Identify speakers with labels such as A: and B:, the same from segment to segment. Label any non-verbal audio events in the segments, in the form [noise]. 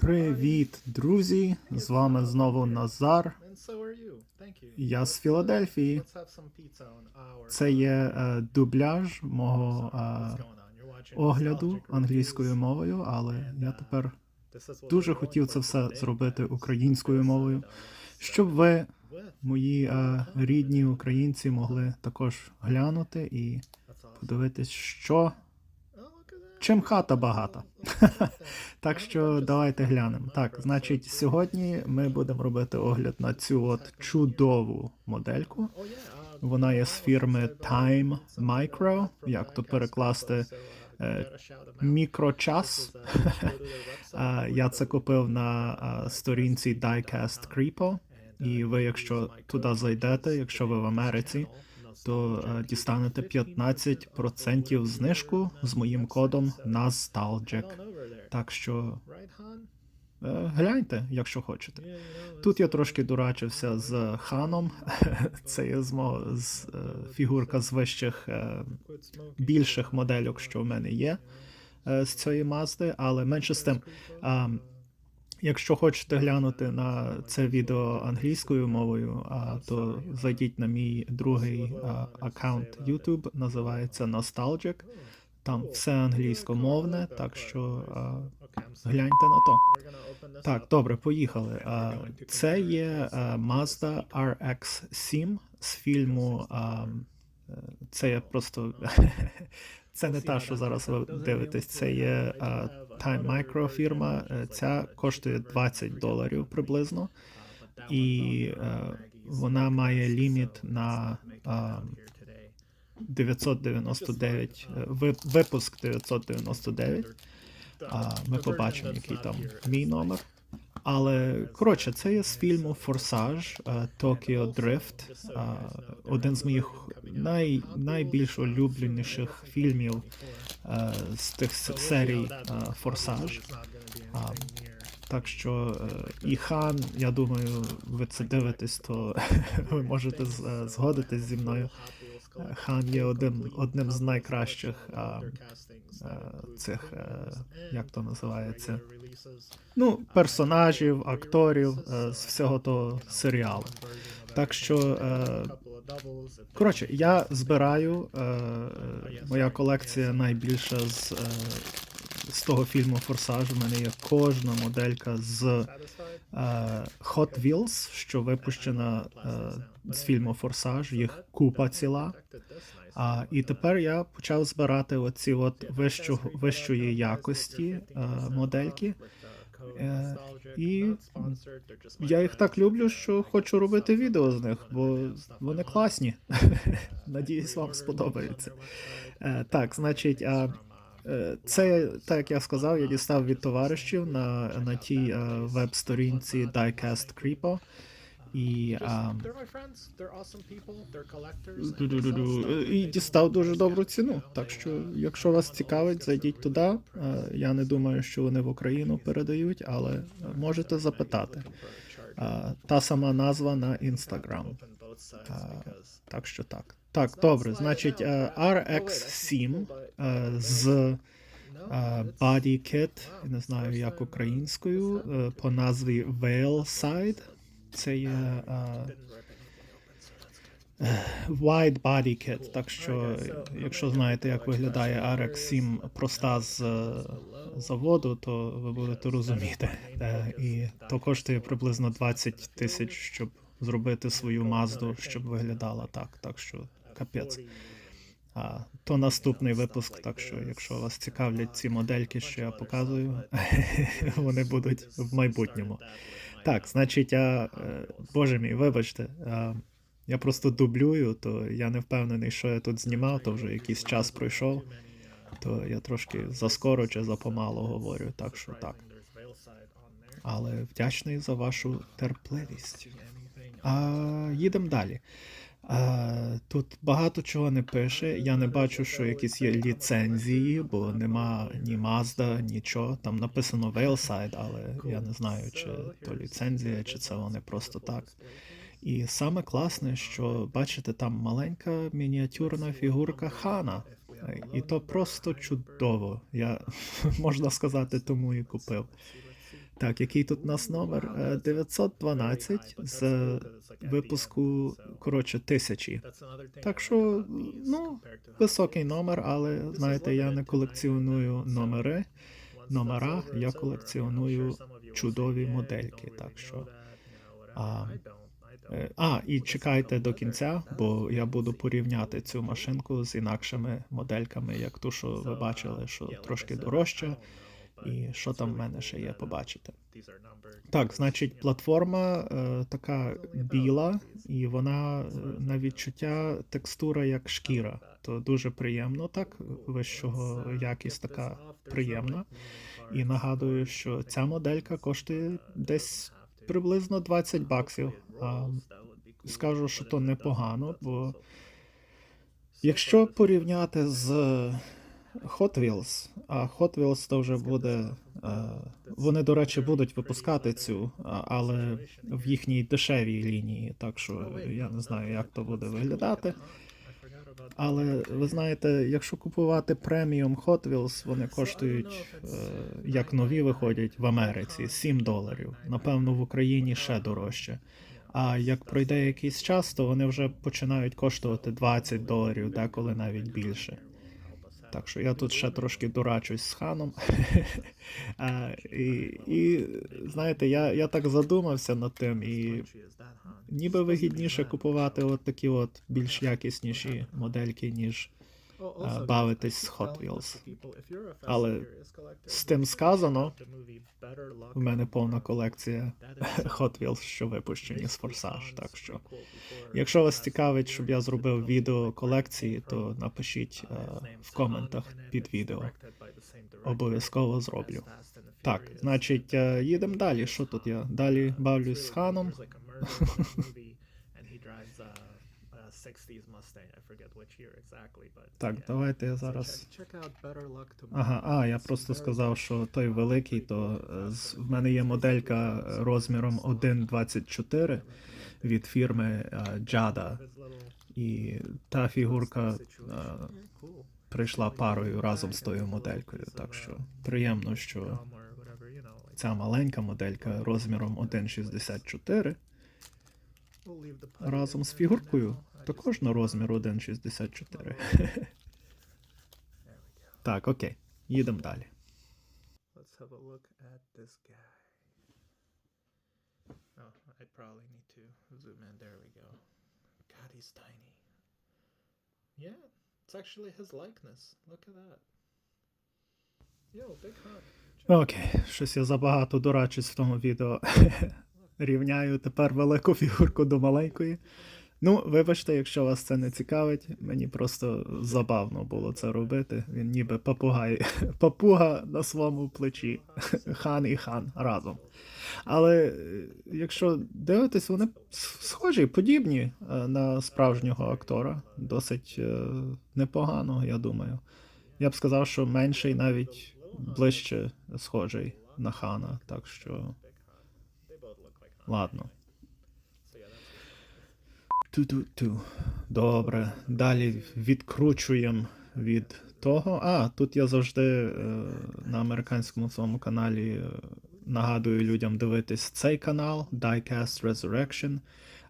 A: Привіт, друзі! З вами знову Назар. Я з Філадельфії. Це є е, дубляж мого е, огляду англійською мовою, але я тепер дуже хотів це все зробити українською мовою, щоб ви, мої е, рідні українці, могли також глянути і подивитись, що чим хата багата. [laughs] Так що давайте глянемо. Так, значить, сьогодні ми будемо робити огляд на цю от чудову модельку. Вона є з фірми Time Micro. Як то перекласти е, мікрочас? [laughs] Я це купив на сторінці Diecast Creepo. І ви, якщо туди зайдете, якщо ви в Америці, то е, дістанете 15% знижку з моїм кодом Nostalgic. Так що е, гляньте, якщо хочете. Тут я трошки дурачився з ханом. [laughs] Це є з мого з е, фігурка з вищих більших модельок, що в мене є з цієї Мазди, але менше з тим. Якщо хочете глянути на це відео англійською мовою, а, то зайдіть на мій другий аккаунт YouTube, називається Nostalgic. Там все англійськомовне, так що а, гляньте на то. Так, добре, поїхали. А, Це є а, Mazda RX-7 з фільму. а, е, Це є просто. Це не та, що зараз ви дивитесь. Це є Time Micro фірма. Е, Ця коштує 20 доларів приблизно, і е, вона має ліміт на 999, е, випуск 999. А, ми побачимо, який там мій номер. Але коротше, це є з фільму Форсаж е, Tokyo Drift. е, Один з моїх най, найбільш улюбленіших фільмів е, з тих серій Форсаж. Так що і хан, я думаю, ви це дивитесь, то [laughs] ви можете згодитись зі мною. Е, Хан є один, одним з найкращих а, а, цих, а, як то називається, ну, персонажів, акторів а, з всього того серіалу. Так що, а, коротше, я збираю, е, е, моя колекція найбільша з, е, з того фільму Форсаж. У мене є кожна моделька з е, Hot Wheels, що випущена е, з фільму Форсаж, їх купа ціла. А, і тепер я почав збирати оці от вищу, вищої якості е, модельки. Е, і я їх так люблю, що хочу робити відео з них, бо вони класні. [laughs] Надіюсь, вам сподобається. Е, так, значить, це, так як я сказав, я дістав від товаришів на, на тій е, веб-сторінці Diecast Creepo. І, а, е, і дістав дуже добру ціну. Так що, якщо вас цікавить, зайдіть туди. Е, Я не думаю, що вони в Україну передають, але можете запитати. Е, Та сама назва на Instagram. Е, Так що так. Так, добре. Значить, е, RX7 е, з Body Kit, не знаю як українською, е, по назві Veil Side. Це є Wide Body Kit, так що, якщо знаєте, як виглядає RX-7 проста з е, заводу, то ви будете розуміти. Е, І то коштує приблизно 20 тисяч, щоб зробити свою мазду, щоб виглядала так. Так що капець. А, то наступний випуск, так що, якщо вас цікавлять ці модельки, що я показую, [laughs] вони будуть в майбутньому. Так, значить, я, е, боже мій, вибачте, я просто дублюю, то я не впевнений, що я тут знімав, то вже якийсь час пройшов, то я трошки заскоро чи запомало говорю, так що так. Але вдячний за вашу терпливість. А, їдемо далі. Тут багато чого не пише. Я не бачу, що якісь є ліцензії, бо нема ні Mazda, нічого. Там написано Veilside, але я не знаю, чи то ліцензія, чи це вони просто так. І саме класне, що бачите, там маленька мініатюрна фігурка Хана. І то просто чудово. Я [laughs] можна сказати, тому і купив. Так, який тут нас номер? Е, 912 з випуску, коротше, тисячі. Так що, ну, Високий номер, але знаєте, я не колекціоную номери. номера, я колекціоную чудові модельки, так що, а, Е, А, і чекайте до кінця, бо я буду порівняти цю машинку з інакшими модельками, як ту, що ви бачили, що трошки дорожча, і що там в мене ще є побачити. Так, значить, платформа е, така біла, і вона е, на відчуття текстура як шкіра. То дуже приємно так. Вищого якість така приємна. І нагадую, що ця моделька коштує десь приблизно 20 баксів. А, скажу, що то непогано, бо якщо порівняти з Hot Wheels, а Hot Wheels то вже буде. е, Вони, до речі, будуть випускати цю, але в їхній дешевій лінії, так що я не знаю, як то буде виглядати. Але ви знаєте, якщо купувати преміум Hot Wheels, вони коштують, е, як нові виходять в Америці, 7 доларів. Напевно, в Україні ще дорожче. А як пройде якийсь час, то вони вже починають коштувати 20 доларів, деколи навіть більше. Так що я тут ще трошки дурачусь з ханом. [laughs] а, і, і знаєте, я, я так задумався над тим, і ніби вигідніше купувати от такі от більш якісніші модельки, ніж
B: бавитись з Hot Wheels.
A: Але з тим сказано, в мене повна колекція [laughs] Hot Wheels, що випущені з Форсаж. Так що, якщо вас цікавить, щоб я зробив відео колекції, то напишіть е, в коментах під відео. Обов'язково зроблю. Так, значить, е, їдемо далі. Що тут я? Далі бавлюсь з ханом. Так, давайте я зараз. Ага, а я просто сказав, що той великий, то е, з- в мене є моделька розміром 1.24 від фірми е, Jada. І та фігурка е, прийшла парою разом з тою моделькою. Так що приємно, що ця маленька моделька розміром 1.64 разом з фігуркою також на розмір 1.64. Так, окей, їдемо далі.
B: Let's have a look at this guy. Oh, I probably need to zoom in. There we go. God, he's tiny. Yeah, it's actually his likeness. Look at that. Yo, big hug.
A: Окей, щось я забагато дурачусь в тому відео. Рівняю тепер велику фігурку до маленької. Ну, вибачте, якщо вас це не цікавить, мені просто забавно було це робити. Він ніби папугай, [laughs] папуга на своєму плечі. [laughs] Хан і хан разом. Але е, якщо дивитись, вони схожі, подібні е, на справжнього актора. Досить е, непогано, я думаю. Я б сказав, що менший навіть ближче схожий на хана, так що ладно. Ту-ту-ту. Добре. Далі відкручуємо від того. А, тут я завжди е, на американському своєму каналі е, нагадую людям дивитись цей канал Diecast Resurrection.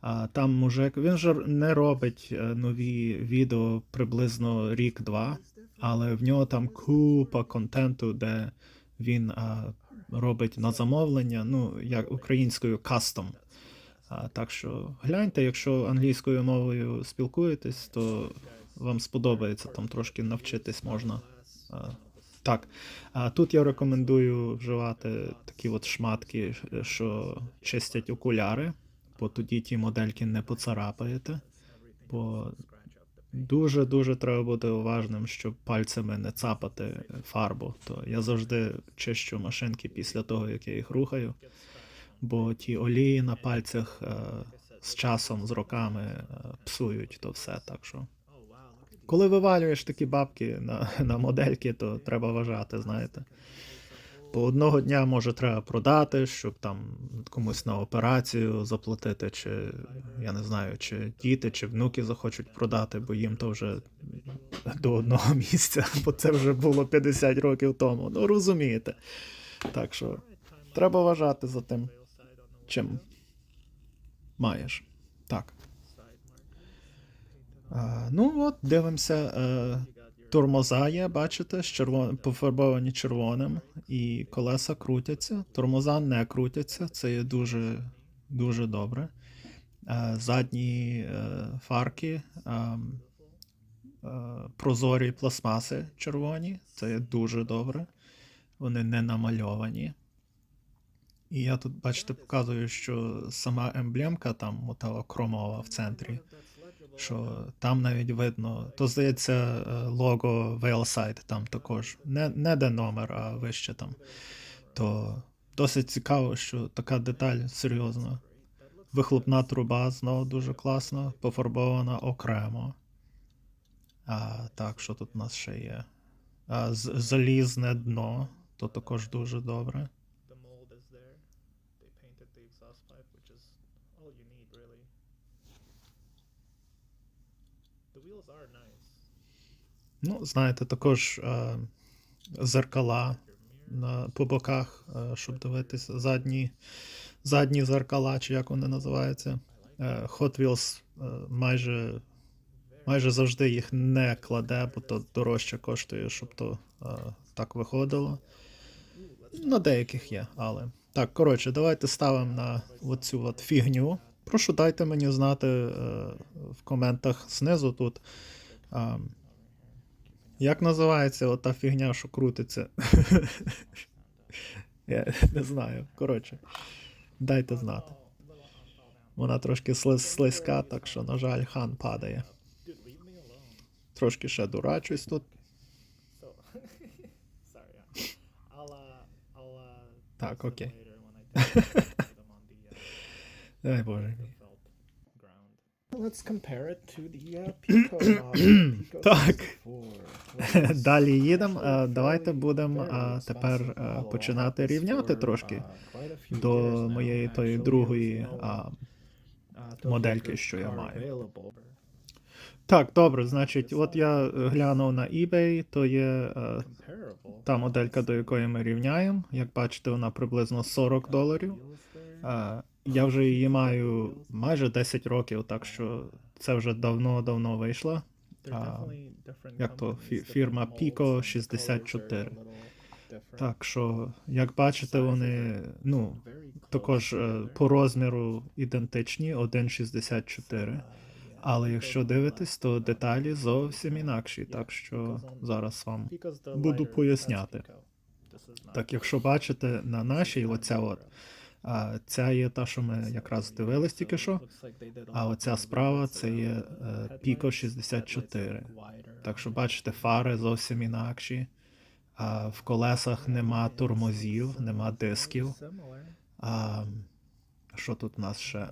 A: А там мужик, він же не робить е, нові відео приблизно рік-два, але в нього там купа контенту, де він а, робить на замовлення, ну, як українською кастом. Так що гляньте, якщо англійською мовою спілкуєтесь, то вам сподобається там трошки навчитись можна. Так. А тут я рекомендую вживати такі от шматки, що чистять окуляри, бо тоді ті модельки не поцарапаєте. Бо дуже-дуже треба бути уважним, щоб пальцями не цапати фарбу. То я завжди чищу машинки після того, як я їх рухаю бо ті олії на пальцях е, з часом, з роками е, псують то все. Так що, коли вивалюєш такі бабки на, на модельки, то треба вважати, знаєте. Бо одного дня може треба продати, щоб там комусь на операцію заплатити, чи я не знаю, чи діти, чи внуки захочуть продати, бо їм то вже до одного місця, [laughs] бо це вже було 50 років тому. Ну розумієте. Так що Треба вважати за тим, чим маєш. Так. А, ну от, дивимося. Е, Тормоза є, бачите, з червон... пофарбовані червоним, і колеса крутяться. Тормоза не крутяться, це є дуже, дуже добре. Е, Задні е, фарки, прозорі пластмаси червоні, це є дуже добре. Вони не намальовані. І я тут, бачите, показую, що сама емблемка там металокромова в центрі що там навіть видно, то здається, е, лого Veilside там також. Не, не де номер, а вище там. То досить цікаво, що така деталь серйозна. Вихлопна труба знову дуже класно, пофарбована окремо. А, так, що тут у нас ще є? А, залізне дно, то також дуже добре.
B: All you need, really. The wheels are nice.
A: Ну, знаєте, також е, зеркала на, по боках, е, щоб дивитися задні, задні зеркала, чи як вони називаються. Е, Hot Wheels е, майже, майже завжди їх не кладе, бо то дорожче коштує, щоб то е, так виходило. На деяких є, але. Так, коротше, давайте ставимо на оцю от фігню. Прошу, дайте мені знати е, в коментах знизу тут. е, як називається ота фігня, що крутиться? [laughs] Я не знаю. Коротше, дайте знати. Вона трошки слизька, так що, на жаль, хан падає. Трошки ще дурачусь тут. [laughs]
B: Uh, uh.
A: Так, окей.
B: Later when I take them on the uh,
A: Ай боже.
B: Let's compare it to the uh, Pico model. [clears throat]
A: Так. [laughs] Далі їдемо. Давайте будемо тепер починати рівняти трошки до моєї тої другої. а, модельки, що я маю. Так, добре, значить, от я е, глянув на eBay, то є е, та моделька, до якої ми рівняємо. Як бачите, вона приблизно 40 доларів. Е, Я вже її маю майже 10 років, так що це вже давно-давно вийшла. а, як то, фірма Pico 64. Так що, як бачите, вони ну, також е, по розміру ідентичні 1,64. Але якщо дивитись, то деталі зовсім інакші. Так що зараз вам. буду поясняти. Так, якщо бачите на нашій, оця от, а, ця є та, що ми якраз дивились тільки що. А оця справа це є е, Pico 64. Так що бачите, фари зовсім інакші. А в колесах нема тормозів, нема дисків. А, що тут у нас ще?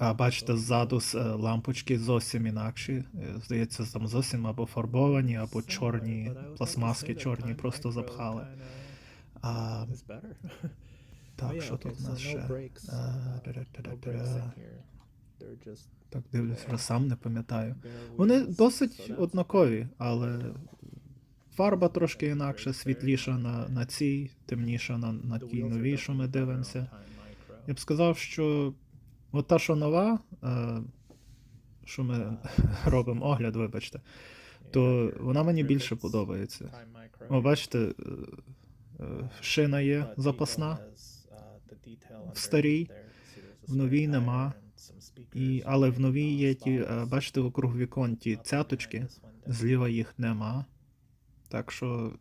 A: А бачите, ззаду е, лампочки зовсім інакші. Е, Здається, там зовсім або фарбовані, або чорні пластмаски, чорні просто запхали. А, [laughs] так, що тут у нас ще? Так дивлюсь, вже сам не пам'ятаю. Вони досить однакові, але фарба трошки інакша, світліша на, на цій, темніша на, на тій новій, що ми дивимося. Я б сказав, що от та, що нова, е, що ми [laughs] робимо огляд, вибачте, то вона мені більше подобається. О, бачите, е, е, шина є запасна,
B: uh,
A: в старій, в новій нема. і, але в новій є ті, бачите, округ вікон ті цяточки, зліва їх нема. Так що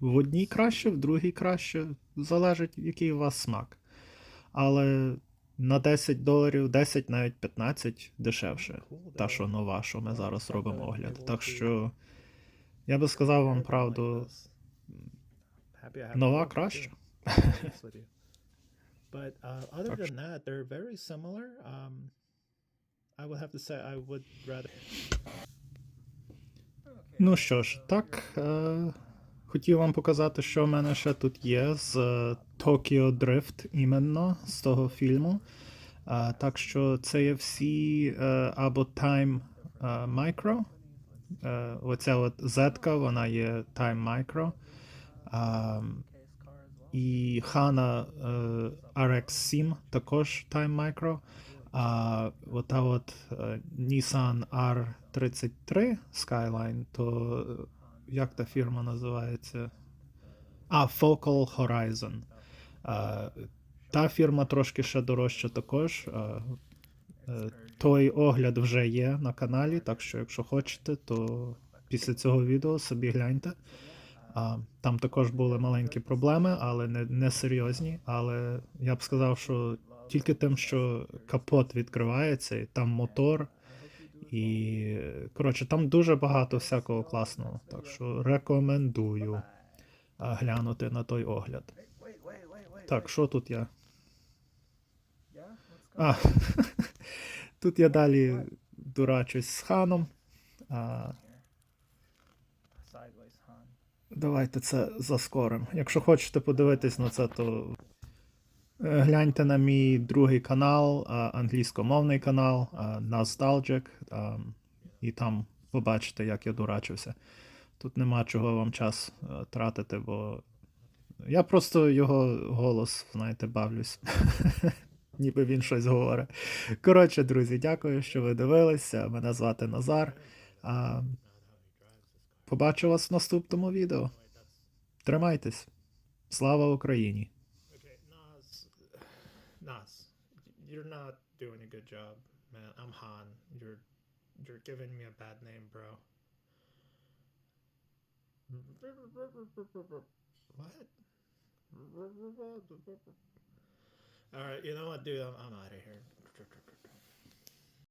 A: в одній краще, в другій краще, залежить, який у вас смак. Але на 10 доларів, 10, навіть 15 дешевше. Та, що нова, що ми зараз робимо огляд. Так що я би сказав вам правду, нова краще. [laughs]
B: But uh, other than that, they're very similar. Um, I would have to say I would rather.
A: Ну що ж, так. Е, хотів вам показати, що в мене ще тут є з е, Tokyo Drift іменно з того фільму. Е, так що це є всі е, або Time Micro. Оця от Z, вона є Time Micro. А, і Hana е, RX7 також Time Micro. А ота от Nissan R33 Skyline, то як та фірма називається? А, Focal Horizon. А, та фірма трошки ще дорожча також. А, е, той огляд вже є на каналі, так що, якщо хочете, то після цього відео собі гляньте. А, там також були маленькі проблеми, але не, не серйозні. Але я б сказав, що тільки тим, що капот відкривається, і там мотор. І коротше, там дуже багато всякого класного. Так що рекомендую глянути на той огляд. Так, що тут я? А, [laughs] тут я далі дурачусь з ханом. А, давайте це заскорим. Якщо хочете подивитись на це, то е, гляньте на мій другий канал, англійськомовний канал а, Nostalgic, і там побачите, як я дурачився. Тут нема чого вам час е, тратити, бо я просто його голос, знаєте, бавлюсь. [laughs] Ніби він щось говорить. Коротше, друзі, дякую, що ви дивилися. Мене звати Назар. Побачу вас в наступному відео. Тримайтесь. Слава Україні!
B: Nas, you're not doing a good job, man. I'm Han. You're you're giving me a bad name, bro. What? All right, you know what, dude? I'm, I'm out of here.